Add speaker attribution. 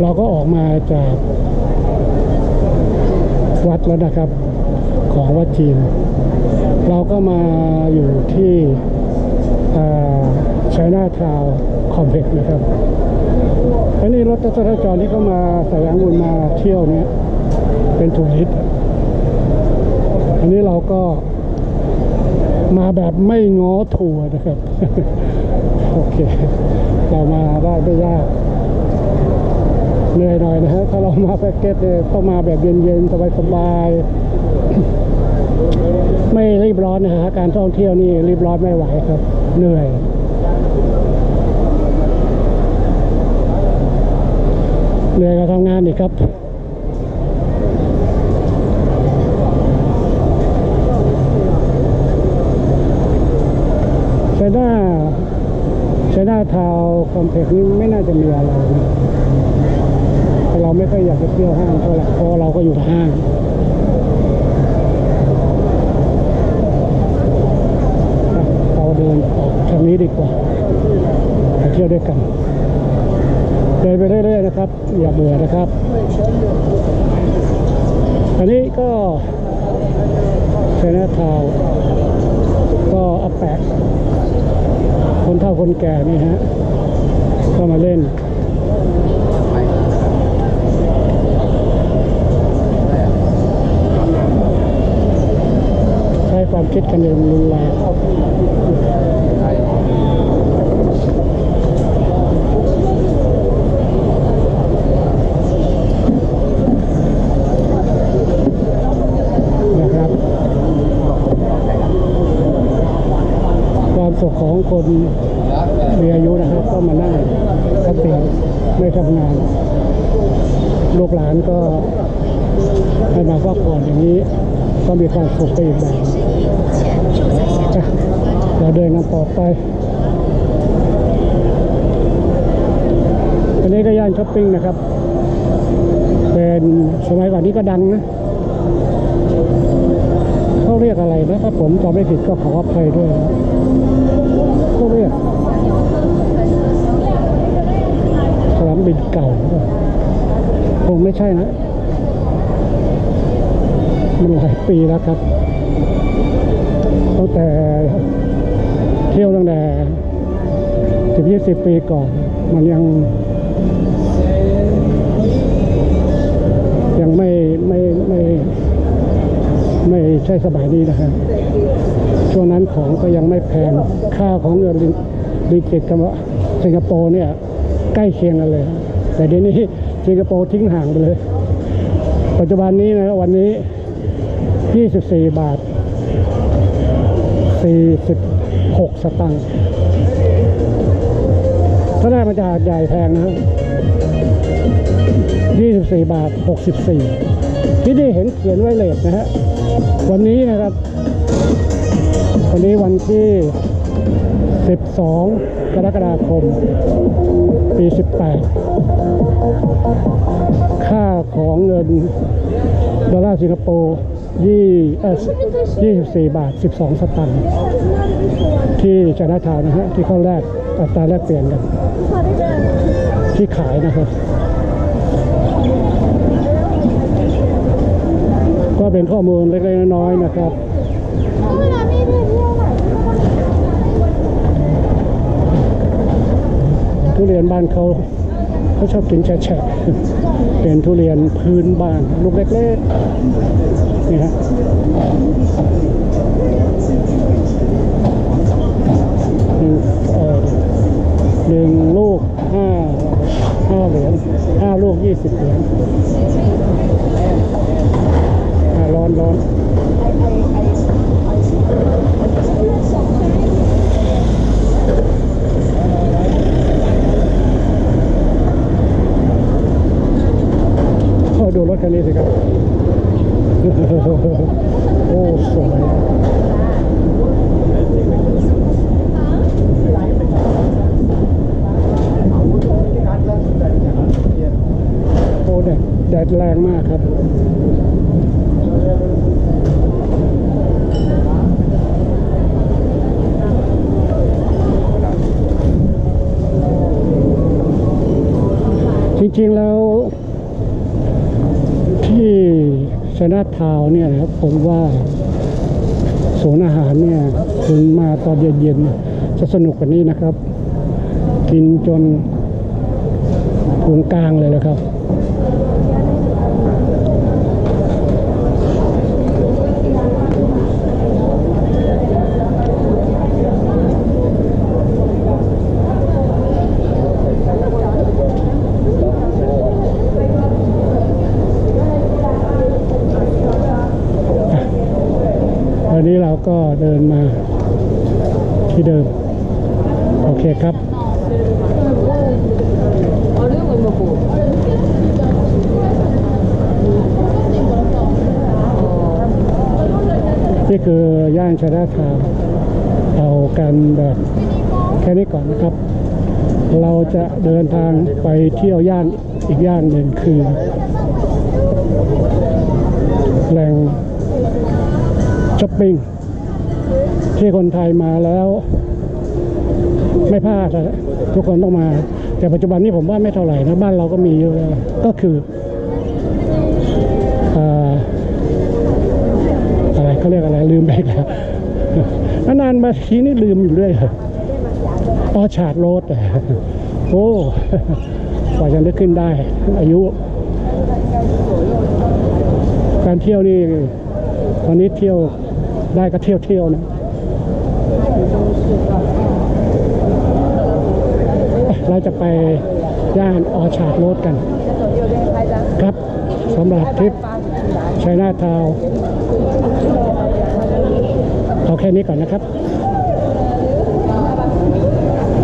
Speaker 1: เราก็ออกมาจากวัดแล้วนะครับ ของวัดจีน เราก็มาอยู่ที่ชัยนาทาวคอมเพล็กซ์นะครับอันนี้รถจราจรที่เข้ามาสายองุ่นมาเที่ยวเนี้ยเป็นทัวริสต์อันนี้เราก็มาแบบไม่ง้อทัวร์นะครับ โอเค เรามาได้ไม่ยาก เหนื่อยหน่อยนะฮะถ้าเรามาแพ็กเกจเนี่ยต้องมาแบบเย็นๆสบายๆไม่รีบร้อนนะฮะการท่องเที่ยวนี่รีบร้อนไม่ไหวครับ เหนื่อยเหนื่อยกับทำงานอีกครับใช้หน้าใช้หน้าทาวคอมเพล็กซ์นี้ไม่น่าจะมีอะไรนะแต่เรากจะเที่ยวห้างเท่าไหร่เพราะเราก็อยู่ห้างเราเดินออกทางนี้ดีกว่าไปเที่ยวด้วยกันเดินไปเรื่อยๆนะครับ อย่าเบื่อนะครับอันนี้ก็เซนาทาวก็อัปแปะคนเฒ่าคนแก่นี่ฮะก็มาเล่น ใช้ความคิด กันอย่างรุนแรงนะครับความสุขของคนมีอายุนะครับก็มานั่งเกษียณไม่ทำงาน ลูกหลานก็ให้มาพักผ่อนอย่างนี้ก็มีความสุขไปอีกแบบ เราเดินกันต่อไป อันนี้ก็ย่านช้อปปิ้งนะครับ เป็นสมัยก่อนนี้ก็ดังนะเขาเรียกอะไรนะถ้าผมจำไม่ผิดก็ขออภัยด้วยเขาเรียกสนามบินเก่าหรือเปล่าคงไม่ใช่นะ มันหลายปีแล้วครับ ตั้งแต่เที่ยวตั้งแต่สิบยี่สิบปีก่อน มันยัง ยังไม่ไม่ไม่ไม่ใช่สมัยนี้นะครับช่วงนั้นของก็ยังไม่แพงค่าของเงินลิงลิงกิตกับสิงคโปร์เนี่ย ใกล้เคียงกันเลย แต่เดี๋ยวนี้สิงคโปร์ทิ้งห่างไปเลย ปัจจุบันนี้นะวันนี้ 24 บาท 46 สตังค์ถ้าได้มาจากใหญ่แพงนะครับ24 บาท 64 ที่นี่เห็นเขียนไว้เลทนะฮะ วันนี้นะครับ วันนี้วันที่ 12 กรกฎาคม ปี 18 ค่าของเงินดอลลาร์สิงคโปร์ ยี่เอ่อ24บาท12สตางค์ที่ชนะทาวนะฮะที่เขาแลกอัตราแลกเปลี่ยนกัน ที่ขายนะครับ ก็เป็นข้อมูลเล็กๆน้อยๆนะครับ
Speaker 2: ทุ
Speaker 1: เรียนบ้านเขา เขาชอบกินแฉะเป็นทุเรียนพื้นบ้าน ลูกเล็กๆ นี่ฮะหนึ่งเอ่อหนึ่งลูกห้าห้าเหรียญห้าลูกยี่สิบเหรียญอ่าร้อนร้อน โอ้ดูรถคันนี้สิครับ โอ้สวยโอ้แดดแดดแรงมากครับจริงๆแล้ว ที่ชนะทาว์เนี่ยครับผมว่าสวนอาหารเนี่ยคุณมาตอนเย็นๆจะสนุกกว่านี้นะครับ กินจนพุงกลางเลยนะครับ วันนี้เรา ก็เดินมาที่เดิม โอเคครับนี่คือย่านชนะทาวเอากันแบบแค่นี้ก่อนนะครับ เราจะเดินทางไปเที่ยวย่านอีกย่านหนึ่งคือ แหล่งช้อปปิ้ง ที่คนไทยมาแล้วไม่พลาดทุกคนต้องมา แต่ปัจจุบันนี้ผมว่าไม่เท่าไหร่นะบ้านเราก็มีเยอะแล้วก็คืออ่าอะไรเขาเรียกอะไรลืมไปอีกแล้วนานมาทีนี่ลืมอยู่เรื่อยออชาดโรดโอ้กว่าจะนึกขึ้นได้ อายุ การเที่ยวนี่ตอนนี้เที่ยวได้ก็เที่ยวเที่ยวนะ เราจะไปย่านออชาร์ดโรดกันครับสำหรับทริปชัยนาทาวเอาแค่นี้ก่อนนะครับ